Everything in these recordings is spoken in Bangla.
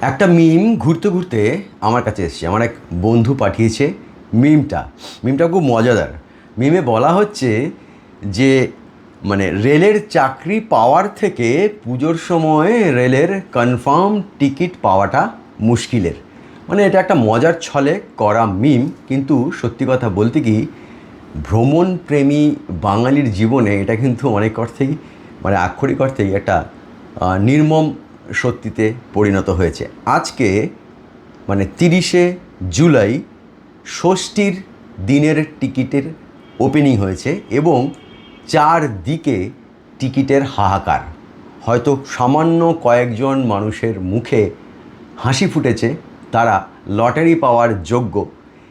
একটা মিম ঘুরতে ঘুরতে আমার কাছে এসেছে। আমার এক বন্ধু পাঠিয়েছে মিমটা মিমটা খুব মজাদার। মিমে বলা হচ্ছে যে মানে রেলের চাকরি পাওয়ার থেকে পুজোর সময় রেলের কনফার্ম টিকিট পাওয়াটা মুশকিলের। মানে এটা একটা মজার ছলে করা মিম কিন্তু সত্যি কথা বলতে কি ভ্রমণ প্রেমী বাঙালির জীবনে এটা কিন্তু অনেক অর্থেই মানে আক্ষরিক অর্থেই একটা নির্মম সত্যিতে পরিণত হয়েছে। আজকে মানে তিরিশে জুলাই, ষষ্ঠীর দিনের টিকিটের ওপেনিং হয়েছে এবং চার দিকে টিকিটের হাহাকার। হয়তো সামান্য কয়েকজন মানুষের মুখে হাসি ফুটেছে, তারা লটারি পাওয়ার যোগ্য।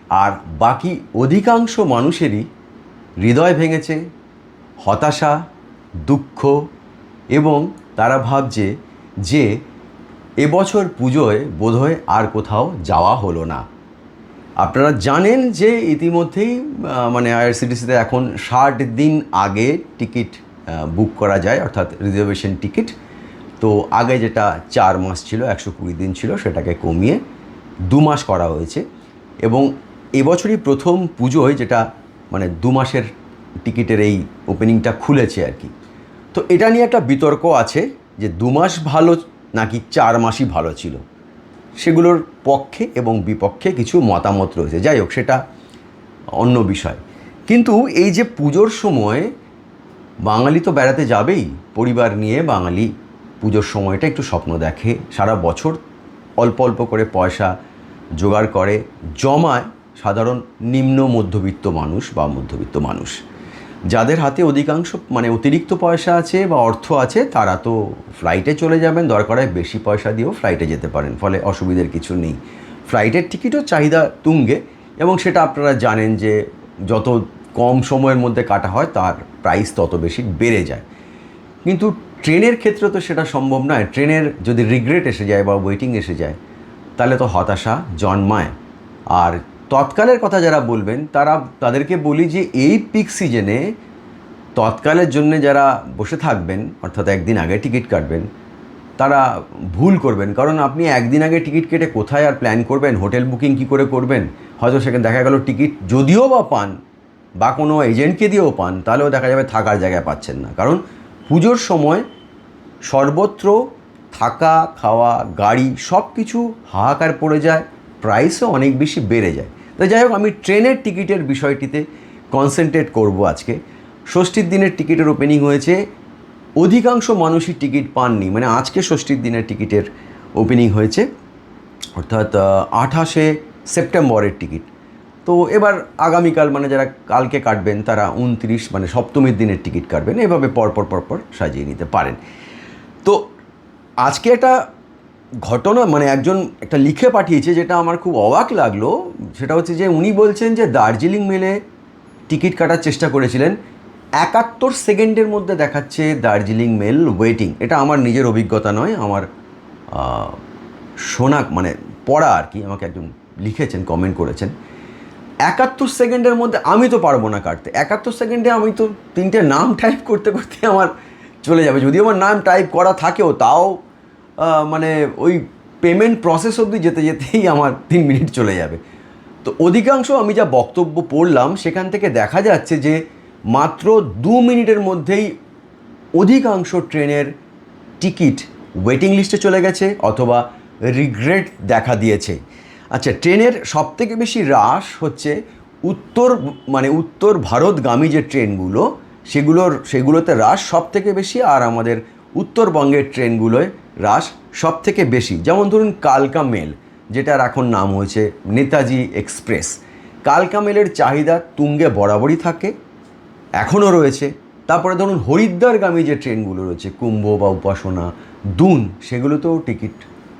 আর বাকি অধিকাংশ মানুষেরই হৃদয় ভেঙেছে, হতাশা, দুঃখ এবং তারা ভাবছে যে এবছর পুজোয় বোধহয় আর কোথাও যাওয়া হলো না। আপনারা জানেন যে ইতিমধ্যেই মানে আইআরসিটিসিতে এখন ষাট দিন আগে টিকিট বুক করা যায়, অর্থাৎ রিজার্ভেশন টিকিট। তো আগে যেটা চার মাস ছিল, একশো কুড়ি দিন ছিল, সেটাকে কমিয়ে দু মাস করা হয়েছে। এবং এবছরই প্রথম পুজোয় যেটা মানে দু মাসের টিকিটের এই ওপেনিংটা খুলেছে আর কি। তো এটা নিয়ে একটা বিতর্ক আছে। যে দু মাস ভালো নাকি চার মাসই ভালো ছিল। সেগুলোর পক্ষে এবং বিপক্ষে কিছু মতামত রয়েছে। যাই হোক, সেটা অন্য বিষয়। কিন্তু এই যে পুজোর সময় বাঙালি তো বেড়াতে যাবেই। পরিবার নিয়ে বাঙালি পুজোর সময়টা একটু স্বপ্ন দেখে। সারা বছর অল্প অল্প করে পয়সা জোগাড় করে, জমায় সাধারণ নিম্ন মধ্যবিত্ত মানুষ বা মধ্যবিত্ত মানুষ। যাদের হাতে অধিকাংশ মানে অতিরিক্ত পয়সা আছে বা অর্থ আছে, তারা তো ফ্লাইটে চলে যাবেন। দরকার হয় বেশি পয়সা দিয়েও ফ্লাইটে যেতে পারেন। ফলে অসুবিধের কিছু নেই। ফ্লাইটের টিকিটও চাহিদা তুঙ্গে এবং সেটা আপনারা জানেন যে যত কম সময়ের মধ্যে কাটা হয়, তার প্রাইস তত বেশি বেড়ে যায়। কিন্তু ট্রেনের ক্ষেত্রে তো সেটা সম্ভব নয়। ট্রেনের যদি রিগ্রেট এসে যায় বা ওয়েটিং এসে যায়, তাহলে তো হতাশা জন্মায়। আর তৎকালের কথা যারা বলবেন, তারা তাদেরকে বলি যে এই পিক সিজনে তৎকালের জন্য যারা বসে থাকবেন, অর্থাৎ একদিন আগে টিকিট কাটবেন, তারা ভুল করবেন। কারণ আপনি একদিন আগে টিকিট কেটে কোথায় আর প্ল্যান করবেন, হোটেল বুকিং কি করে করবেন? হয়তো সেখানে দেখা গেল টিকিট যদিও বা পান বা কোনো এজেন্টকে দিয়েও পান, তাহলেও দেখা যাবে থাকার জায়গায় পাচ্ছেন না। কারণ পুজোর সময় সর্বত্র থাকা, খাওয়া, গাড়ি সব কিছু হাহাকার পড়ে যায় প্রাইসও অনেক বেশি বেড়ে যায়। তো যাই হোক, আমি ট্রেনের টিকিটের বিষয়টিতে কনসেন্ট্রেট করব আজকে। ষষ্ঠীর দিনের টিকিটের ওপেনিং হয়েছে। অধিকাংশ মানুষই টিকিট পাননি মানে আজকে ষষ্ঠীর দিনের টিকিটের ওপেনিং হয়েছে। অর্থাৎ আঠাশে সেপ্টেম্বরের টিকিট। তো এবার আগামীকাল মানে যারা কালকে কাটবেন, তারা উনত্রিশ মানে সপ্তমীর দিনের টিকিট কাটবেন। এভাবে পরপর পরপর সাজিয়ে নিতে পারেন। তো আজকে একটা ঘটনা মানে একজন একটা লিখে পাঠিয়েছে যেটা আমার খুব অবাক লাগল। সেটা হচ্ছে যে উনি বলছেন যে দার্জিলিং মেলে টিকিট কাটার চেষ্টা করেছিলেন। একাত্তর সেকেন্ডের মধ্যে দেখাচ্ছে দার্জিলিং মেল ওয়েটিং এটা আমার নিজের অভিজ্ঞতা নয়, আমার শোনা মানে পড়া আর কি, আমাকে একজন লিখেছেন কমেন্ট করেছেন। একাত্তর সেকেন্ডের মধ্যে আমি তো পারব না কাটতে। একাত্তর সেকেন্ডে আমি তো তিনটে নাম টাইপ করতে করতে আমার চলে যাবে। যদিও আমার নাম টাইপ করা থাকেও, তাও মানে ওই পেমেন্ট প্রসেস অবধি যেতে যেতেই আমার তিন মিনিট চলে যাবে। তো অধিকাংশ আমি যা বক্তব্য পড়লাম, সেখান থেকে দেখা যাচ্ছে যে মাত্র দু মিনিটের মধ্যেই অধিকাংশ ট্রেনের টিকিট ওয়েটিং লিস্টে চলে গেছে অথবা রিগ্রেট দেখা দিয়েছে। আচ্ছা ট্রেনের সবথেকে বেশি হ্রাস হচ্ছে উত্তর মানে উত্তর ভারতগামী যে ট্রেনগুলো, সেগুলোর, সেগুলোতে হ্রাস সব থেকে বেশি আর আমাদের উত্তরবঙ্গের ট্রেনগুলোয় হ্রাস সব থেকে বেশি। যেমন ধরুন কালকা মেল, যেটার এখন নাম হয়েছে নেতাজি এক্সপ্রেস। কালকা মেলের চাহিদা তুঙ্গে বরাবরই থাকে, এখনও রয়েছে। তারপরে ধরুন হরিদ্বারগামী যে ট্রেনগুলো রয়েছে, কুম্ভ বা উপাসনা, দুন, সেগুলোতেও টিকিট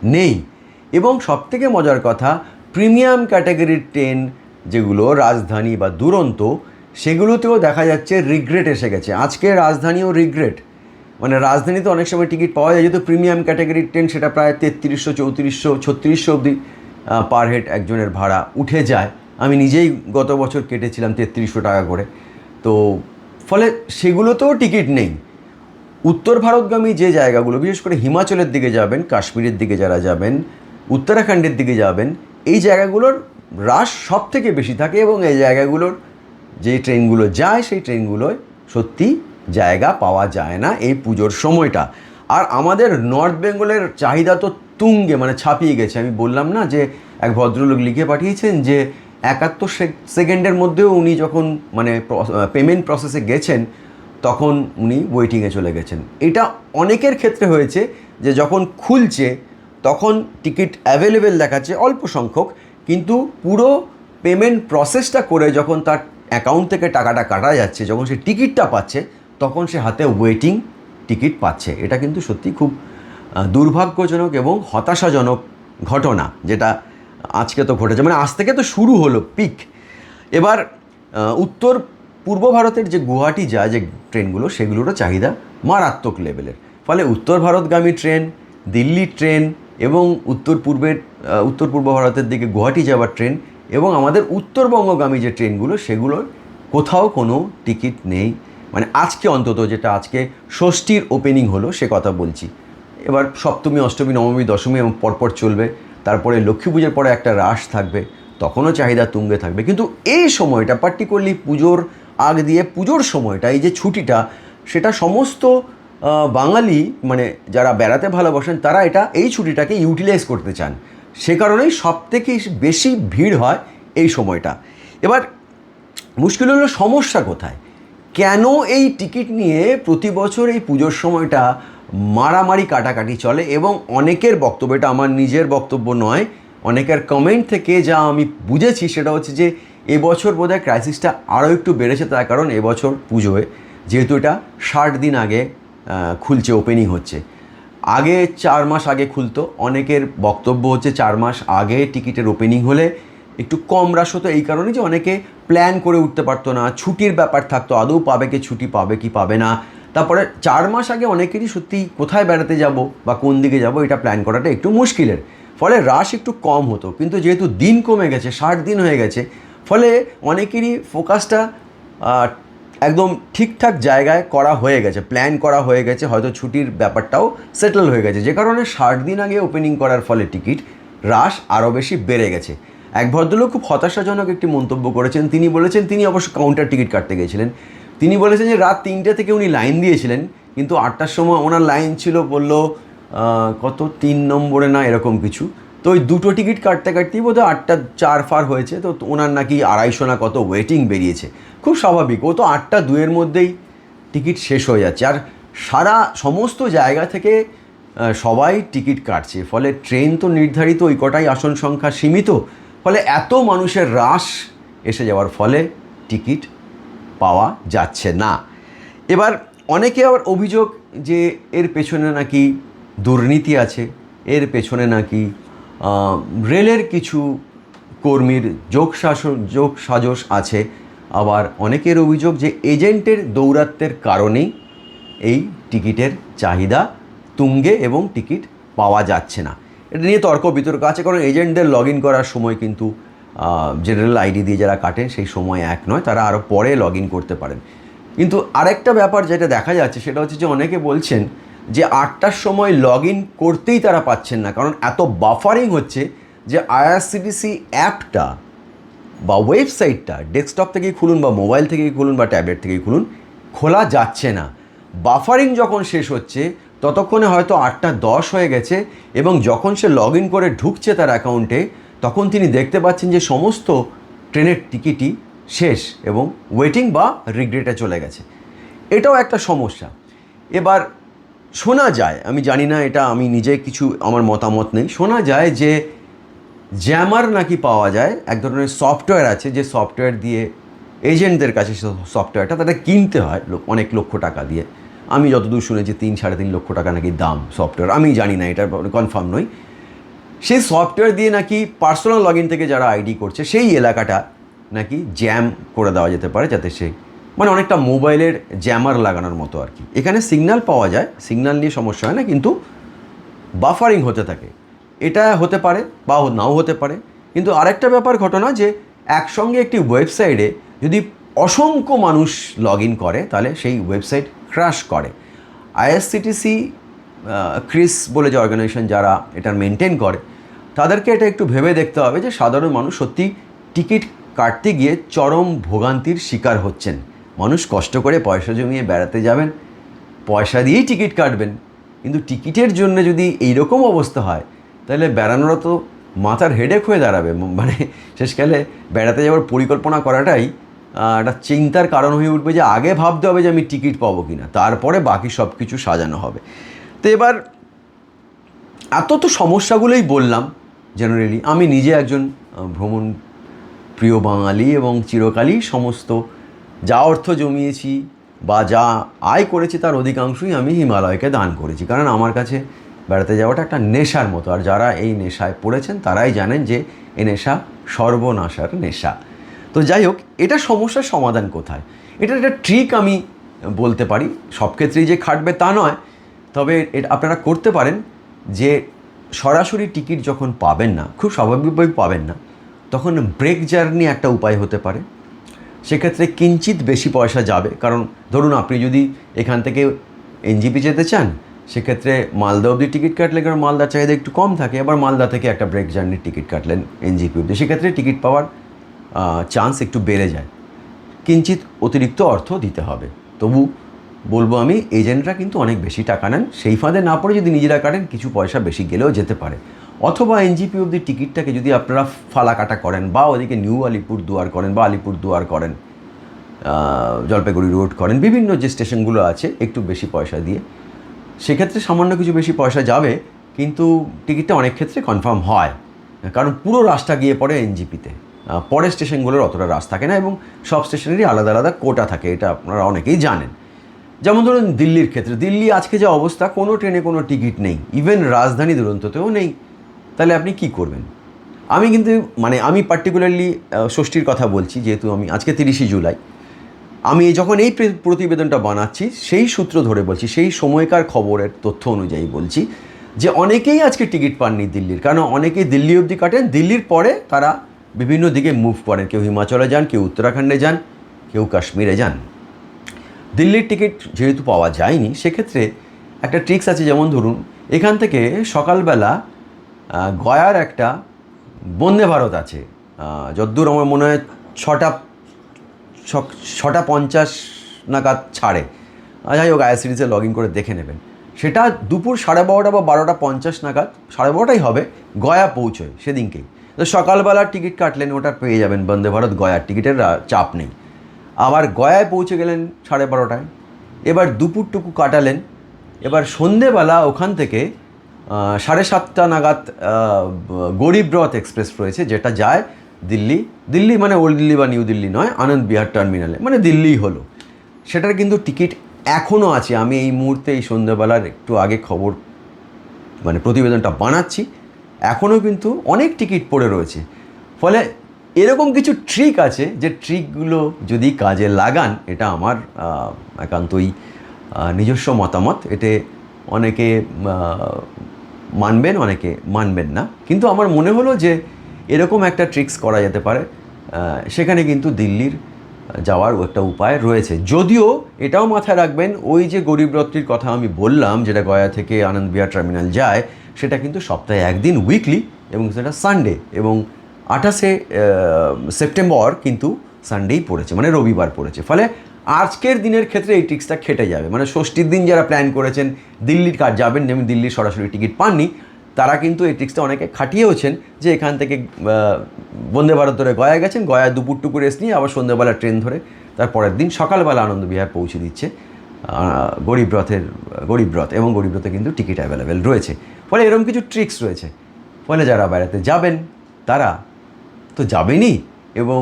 নেই। এবং সবথেকে মজার কথা, প্রিমিয়াম ক্যাটাগরির ট্রেন যেগুলো রাজধানী বা দুরন্ত, সেগুলোতেও দেখা যাচ্ছে রিগ্রেট এসে গেছে। আজকে রাজধানীও রিগ্রেট। মানে রাজধানীতে অনেক সময় টিকিট পাওয়া যায়, যেহেতু প্রিমিয়াম ক্যাটাগরির ট্রেন সেটা প্রায় তেত্রিশশো, চৌত্রিশশো, ছত্রিশশো অবধি পার হেড একজনের ভাড়া উঠে যায়। আমি নিজেই গত বছর কেটেছিলাম তেত্রিশশো টাকা করে। তো ফলে সেগুলোতেও টিকিট নেই। উত্তর ভারতগামী যে জায়গাগুলো, বিশেষ করে হিমাচলের দিকে যাবেন, কাশ্মীরের দিকে যারা যাবেন, উত্তরাখণ্ডের দিকে যাবেন, এই জায়গাগুলোর রাশ সব থেকে বেশি থাকে এবং এই জায়গাগুলোর যে ট্রেনগুলো যায়, সেই ট্রেনগুলোয় সত্যি জায়গা পাওয়া যায় না এই পুজোর সময়টা। আর আমাদের নর্থ বেঙ্গলের চাহিদা তো তুঙ্গে মানে ছাপিয়ে গেছে। আমি বললাম না যে, এক ভদ্রলোক লিখে পাঠিয়েছেন যে, একাত্তর সেকেন্ডের মধ্যেও উনি যখন মানে পেমেন্ট প্রসেসে গেছেন, তখন উনি ওয়েটিংয়ে চলে গেছেন। এটা অনেকের ক্ষেত্রে হয়েছে যে, যখন খুলছে, তখন টিকিট অ্যাভেলেবেল দেখাচ্ছে অল্প সংখ্যক, কিন্তু পুরো পেমেন্ট প্রসেসটা করে যখন তার অ্যাকাউন্ট থেকে টাকাটা কাটা যাচ্ছে, যখন সে টিকিটটা পাচ্ছে তখন সে হাতে ওয়েটিং টিকিট পাচ্ছে। এটা কিন্তু সত্যি খুব দুর্ভাগ্যজনক এবং হতাশাজনক ঘটনা যেটা আজকে তো ঘটেছে। মানে আজ থেকে তো শুরু হলো পিক এবার উত্তর পূর্ব ভারতের যে গুয়াহাটি যায় যে ট্রেনগুলো, সেগুলোরও চাহিদা মারাত্মক লেভেলের ফলে উত্তর ভারতগামী ট্রেন, দিল্লি ট্রেন এবং উত্তর পূর্বের উত্তর পূর্ব ভারতের দিকে গুয়াহাটি যাওয়ার ট্রেন এবং আমাদের উত্তরবঙ্গগামী যে ট্রেনগুলো, সেগুলোর কোথাও কোনো টিকিট নেই। মানে আজকে অন্তত যেটা আজকে ষষ্ঠীর ওপেনিং হলো, সে কথা বলছি। এবার সপ্তমী, অষ্টমী, নবমী, দশমী এবং পরপর চলবে। তারপরে লক্ষ্মী পুজোর পরে একটা রাস থাকবে, তখনও চাহিদা তুঙ্গে থাকবে। কিন্তু এই সময়টা পার্টিকুলারলি পুজোর আগ দিয়ে পুজোর সময়টা, এই যে ছুটিটা, সেটা সমস্ত বাঙালি মানে যারা বেড়াতে ভালোবাসেন, তারা এটা, এই ছুটিটাকে ইউটিলাইজ করতে চান। সে কারণেই সব থেকে বেশি ভিড় হয় এই সময়টা। এবার মুশকিল হলো সমস্যা কোথায়? কেন এই টিকিট নিয়ে প্রতি বছর এই পুজোর সময়টা মারামারি কাটাকাটি চলে? এবং অনেকের বক্তব্য, এটা আমার নিজের বক্তব্য নয়, অনেকের কমেন্ট থেকে যা আমি বুঝেছি সেটা হচ্ছে যে এবছর বোধহয় ক্রাইসিসটা আরও একটু বেড়েছে, তার কারণ এবছর পুজোয় যেহেতু এটা ষাট দিন আগে খুলছে ওপেনিং হচ্ছে। আগে চার মাস আগে খুলতো, অনেকের বক্তব্য হচ্ছে চার মাস আগে টিকিটের ওপেনিং হলে একটু কম রাশ হতো এই কারণে যে অনেকে প্ল্যান করে উঠতে পারতো না, ছুটির ব্যাপার থাকতো, আদৌ পাবে কি, ছুটি পাবে কি, পাবে না। তারপরে চার মাস আগে অনেকেরই সত্যি কোথায় বেড়াতে যাব বা কোন দিকে যাব এটা প্ল্যান করাটা একটু মুশকিলের। ফলে রাশ একটু কম হতো, কিন্তু যেহেতু দিন কমে গেছে, ষাট দিন হয়ে গেছে, ফলে অনেকেরই ফোকাসটা একদম ঠিকঠাক জায়গায় করা হয়ে গেছে প্ল্যান করা হয়ে গেছে, হয়তো ছুটির ব্যাপারটাও সেটেল হয়ে গেছে। যে কারণে ষাট দিন আগে ওপেনিং করার ফলে টিকিট রাশ আরও বেশি বেড়ে গেছে। এক ভদ্রলোক খুব হতাশাজনক একটি মন্তব্য করেছেন। তিনি বলেছেন, তিনি অবশ্য কাউন্টার টিকিট কাটতে গিয়েছিলেন তিনি বলেছেন যে রাত তিনটে থেকে উনি লাইন দিয়েছিলেন, কিন্তু আটটার সময় ওনার লাইন ছিল বলল কত? তিন নম্বরে না এরকম কিছু। তো ওই দুটো টিকিট কাটতে কাটতেই বোধহয় আটটা চার ফার হয়েছে। তো ওনার নাকি আড়াইশো না কত ওয়েটিং বেরিয়েছে। খুব স্বাভাবিক, ও তো আটটা দুয়ের মধ্যেই টিকিট শেষ হয়ে যাচ্ছে। আর সারা সমস্ত জায়গা থেকে সবাই টিকিট কাটছে। ফলে ট্রেন তো নির্ধারিত ওই কটাই আসন সংখ্যা সীমিত। ফলে এত মানুষের হ্রাস এসে যাওয়ার ফলে টিকিট পাওয়া যাচ্ছে না। এবার অনেকে আবার অভিযোগ যে এর পেছনে নাকি দুর্নীতি আছে, এর পেছনে নাকি রেলের কিছু কর্মীর যোগ শাসন যোগ সাজস আছে। আবার অনেকের অভিযোগ যে এজেন্টের দৌরাত্বের কারণেই এই টিকিটের চাহিদা তুঙ্গে এবং টিকিট পাওয়া যাচ্ছে না। এটা নিয়ে তর্ক, বিতর্ক আছে, কারণ এজেন্টদের লগ ইন করার সময় কিন্তু জেনারেল আইডি দিয়ে যারা কাটেন সেই সময় এক নয়, তারা আরও পরে লগ ইন করতে পারেন। কিন্তু আরেকটা ব্যাপার যেটা দেখা যাচ্ছে, সেটা হচ্ছে যে অনেকে বলছেন যে আটটার সময় লগ ইন করতেই তারা পাচ্ছেন না, কারণ এত বাফারিং হচ্ছে যে আইআরসিটিসি অ্যাপটা বা ওয়েবসাইটটা ডেস্কটপ থেকেই খুলুন বা মোবাইল থেকেই খুলুন বা ট্যাবলেট থেকেই খুলুন, খোলা যাচ্ছে না। বাফারিং যখন শেষ হচ্ছে ততক্ষণে হয়তো আটটা দশ হয়ে গেছে এবং যখন সে লগ ইন করে ঢুকছে তার অ্যাকাউন্টে, তখন তিনি দেখতে পাচ্ছেন যে সমস্ত ট্রেনের টিকিটই শেষ এবং ওয়েটিং বা রিগ্রেটে চলে গেছে। এটাও একটা সমস্যা। এবার শোনা যায়, আমি জানি না এটা আমি নিজে কিছু, আমার মতামত নেই, শোনা যায় যে জ্যামার নাকি পাওয়া যায়, এক ধরনের সফটওয়্যার আছে যে সফটওয়্যার দিয়ে এজেন্টদের কাছে সফটওয়্যারটা তাদের কিনতে হয়, অনেক লক্ষ টাকা দিয়ে। আমি যতদূর শুনেছি, তিন, সাড়ে তিন লক্ষ টাকা নাকি দাম সফটওয়্যার আমি জানি না, এটা কনফার্ম নই। সেই সফটওয়্যার দিয়ে নাকি পার্সোনাল লগ থেকে যারা আইডি করছে, সেই এলাকাটা নাকি জ্যাম করে দেওয়া যেতে পারে, যাতে সে মানে অনেকটা মোবাইলের জ্যামার লাগানোর মতো আর কি। এখানে সিগন্যাল পাওয়া যায় সিগন্যাল নিয়ে সমস্যা হয় না, কিন্তু বাফারিং হতে থাকে। এটা হতে পারে বা নাও হতে পারে। কিন্তু আরেকটা ব্যাপার ঘটনা যে, একসঙ্গে একটি ওয়েবসাইটে যদি অসংখ্য মানুষ লগ ইন করে, তাহলে সেই ওয়েবসাইট ক্র্যাশ করে। আইএসসিটিসি ক্রিস বলে যে অর্গানাইজেশন যারা এটার মেনটেন করে, তাদেরকে এটা একটু ভেবে দেখতে হবে যে সাধারণ মানুষ সত্যি টিকিট কাটতে গিয়ে চরম ভোগান্তির শিকার হচ্ছেন। মানুষ কষ্ট করে পয়সা জমিয়ে বেড়াতে যাবেন, পয়সা দিয়েই টিকিট কাটবেন। কিন্তু টিকিটের জন্য যদি এইরকম অবস্থা হয়, তাহলে বেড়ানোরা তো মাথার হেডেক হয়ে দাঁড়াবে। মানে শেষকালে বেড়াতে যাওয়ার পরিকল্পনা করাটাই একটা চিন্তার কারণ হয়ে উঠবে যে আগে ভাবতে হবে যে আমি টিকিট পাবো কি না তারপরে বাকি সব কিছু সাজানো হবে। তো এবার এত তো সমস্যাগুলোই বললাম জেনারেলি আমি নিজে একজন ভ্রমণ প্রিয় বাঙালি এবং চিরকালই সমস্ত যা অর্থ জমিয়েছি বা যা আয় করেছি তার অধিকাংশই আমি হিমালয়কে দান করেছি। কারণ আমার কাছে বেড়াতে যাওয়াটা একটা নেশার মতো। আর যারা এই নেশায় পড়েছেন তারাই জানেন যে এ নেশা সর্বনাশার নেশা। তো যাই হোক, এটা সমস্যার সমাধান কোথায়? এটা একটা ট্রিক আমি বলতে পারি। সব ক্ষেত্রেই যে খাটবে তা নয়। তবে এটা আপনারা করতে পারেন যে সরাসরি টিকিট যখন পাবেন না, খুব স্বাভাবিকভাবে পাবেন না, তখন ব্রেক জার্নি একটা উপায় হতে পারে। সেক্ষেত্রে কিঞ্চিত বেশি পয়সা যাবে। কারণ ধরুন, আপনি যদি এখান থেকে এনজিপি যেতে চান, সেক্ষেত্রে মালদা অবধি টিকিট কাটলে কারণ মালদার চাহিদা একটু কম থাকে। আবার মালদা থেকে একটা ব্রেক জার্নির টিকিট কাটলেন এনজিপি অবধি। সেক্ষেত্রে টিকিট পাওয়ার চান্স একটু বেড়ে যায়। কিঞ্চিত অতিরিক্ত অর্থ দিতে হবে। তবু বলব আমি এজেন্টরা কিন্তু অনেক বেশি টাকা নেন। সেই ফাঁদে না পড়ে যদি নিজেরা কাটেন, কিছু পয়সা বেশি গেলেও যেতে পারে। অথবা এনজিপি অবধি টিকিটটাকে যদি আপনারা ফালাকাটা করেন বা ওদিকে নিউ আলিপুর দুয়ার করেন বা আলিপুর দুয়ার করেন জলপাইগুড়ি রোড করেন, বিভিন্ন যে স্টেশনগুলো আছে, একটু বেশি পয়সা দিয়ে। সেক্ষেত্রে সামান্য কিছু বেশি পয়সা যাবে, কিন্তু টিকিটটা অনেক ক্ষেত্রে কনফার্ম হয়। কারণ পুরো রাস্তা গিয়ে পড়ে এনজিপিতে। পরের স্টেশনগুলোর অতটা রাস থাকে না এবং সব স্টেশনেরই আলাদা আলাদা কোটা থাকে, এটা আপনারা অনেকেই জানেন। যেমন ধরুন দিল্লির ক্ষেত্রে, দিল্লি আজকে যে অবস্থা, কোনো ট্রেনে কোনো টিকিট নেই, ইভেন রাজধানী দুরন্ততেও নেই। তাহলে আপনি কি করবেন? আমি কিন্তু মানে আমি পার্টিকুলারলি ষষ্ঠীর কথা বলছি, যেহেতু আমি আজকে তিরিশে জুলাই। আমি যখন এই প্রতিবেদনটা বানাচ্ছি, সেই সূত্র ধরে বলছি, সেই সময়কার খবরের তথ্য অনুযায়ী বলছি যে অনেকেই আজকে টিকিট পাননি দিল্লির। কারণ অনেকেই দিল্লি অবধি কাটেন, দিল্লির পরে তারা বিভিন্ন দিকে মুভ করেন। কেউ হিমাচলে যান, কেউ উত্তরাখণ্ডে যান, কেউ কাশ্মীরে যান। দিল্লির টিকিট যেহেতু পাওয়া যায়নি, সেক্ষেত্রে একটা ট্রিক্স আছে, যেমন ধরুন, এখান থেকে সকালবেলা গয়ার একটা বন্দে ভারত আছে। যদ্দূর আমার মনে হয় ছটা ছটা পঞ্চাশ নাগাদ ছাড়ে। যাই হোক আইআরসিডিসে লগ ইন করে দেখে নেবেন। সেটা দুপুর সাড়ে বারোটা বা বারোটা পঞ্চাশ নাগাদ, সাড়ে বারোটাই হবে, গয়া পৌঁছয় সেদিনকেই। তো সকালবেলার টিকিট কাটলেন ওটা পেয়ে যাবেন বন্দে ভারত গয়ার। টিকিটের চাপ নেই। আবার গয়ায় পৌঁছে গেলেন সাড়ে বারোটায়। এবার দুপুরটুকু কাটালেন। এবার সন্ধেবেলা ওখান থেকে সাড়ে সাতটা নাগাদ আহ, গরিব রথ এক্সপ্রেস রয়েছে যেটা যায় দিল্লি। দিল্লি মানে ওল্ড দিল্লি বা নিউ দিল্লি নয় আনন্দ বিহার টার্মিনালে। মানে দিল্লিই হলো। সেটার কিন্তু টিকিট এখনও আছে। আমি এই মুহূর্তে এই সন্ধ্যেবেলার একটু আগে খবর মানে প্রতিবেদনটা বানাচ্ছি। এখনও কিন্তু অনেক টিকিট পড়ে রয়েছে। ফলে এরকম কিছু ট্রিক আছে যে ট্রিকগুলো যদি কাজে লাগান, এটা আমার একান্তই নিজস্ব মতামত। এতে অনেকে মানবেন অনেকে মানবেন না। কিন্তু আমার মনে হলো যে এরকম একটা ট্রিক্স করা যেতে পারে। সেখানে কিন্তু দিল্লির যাওয়ার একটা উপায় রয়েছে। যদিও এটাও মাথায় রাখবেন, ওই যে গরিব রথটির কথা আমি বললাম, যেটা গয়া থেকে আনন্দ বিহার টার্মিনাল যায়, সেটা কিন্তু সপ্তাহে একদিন উইকলি এবং সেটা সানডে এবং আঠাশে সেপ্টেম্বর কিন্তু সানডেই পড়েছে মানে রবিবার পড়েছে। ফলে আজকের দিনের ক্ষেত্রে এই টিক্সটা খেটে যাবে। মানে ষষ্ঠীর দিন যারা প্ল্যান করেছেন, দিল্লির কাজ যাবেন, যেমন দিল্লির সরাসরি টিকিট পাননি তারা কিন্তু এই ট্রিক্সটা অনেকে খাটিয়েওছেন যে এখান থেকে বন্দে ভারত ধরে গয়া গেছেন গয়া দুপুরটুকু রেস্ট নিয়ে আবার সন্ধ্যেবেলা ট্রেন ধরে তার পরের দিন সকালবেলা আনন্দ বিহার পৌঁছে দিচ্ছে। আহ, গরিব রথের গরিব রথ এবং গরিব রথে কিন্তু টিকিট অ্যাভেলেবেল রয়েছে। ফলে এরকম কিছু ট্রিক্স রয়েছে। ফলে যারা বেড়াতে যাবেন তারা তো যাবেনই এবং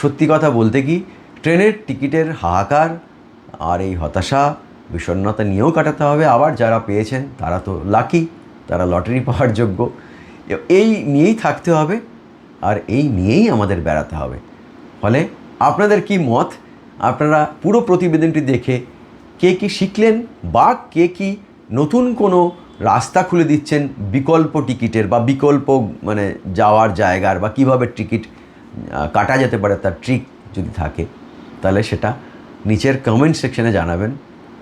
সত্যি কথা বলতে কি ট্রেনের টিকিটের হাহাকার আর এই হতাশা বিষণ্ণতা নিয়েও কাটাতে হবে। আবার যারা পেয়েছেন তারা তো লাকি তারা লটারি পাওয়ার যোগ্য। এই নিয়েই থাকতে হবে আর এই নিয়েই আমাদের বেড়াতে হবে। ফলে আপনাদের কি মত? আপনারা পুরো প্রতিবেদনটি দেখে কে কি শিখলেন বা কে কি নতুন কোনো রাস্তা খুলে দিচ্ছেন বিকল্প টিকিটের বা বিকল্প মানে যাওয়ার জায়গার বা কীভাবে টিকিট কাটা যেতে পারে তার ট্রিক যদি থাকে, তাহলে সেটা নিচের কমেন্ট সেকশনে জানাবেন।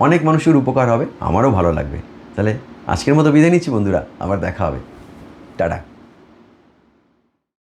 অনেক মানুষের উপকার হবে, আমারও ভালো লাগবে। তাহলে আজকের মতো বিদায় নিচ্ছি বন্ধুরা আবার দেখা হবে। টাটা।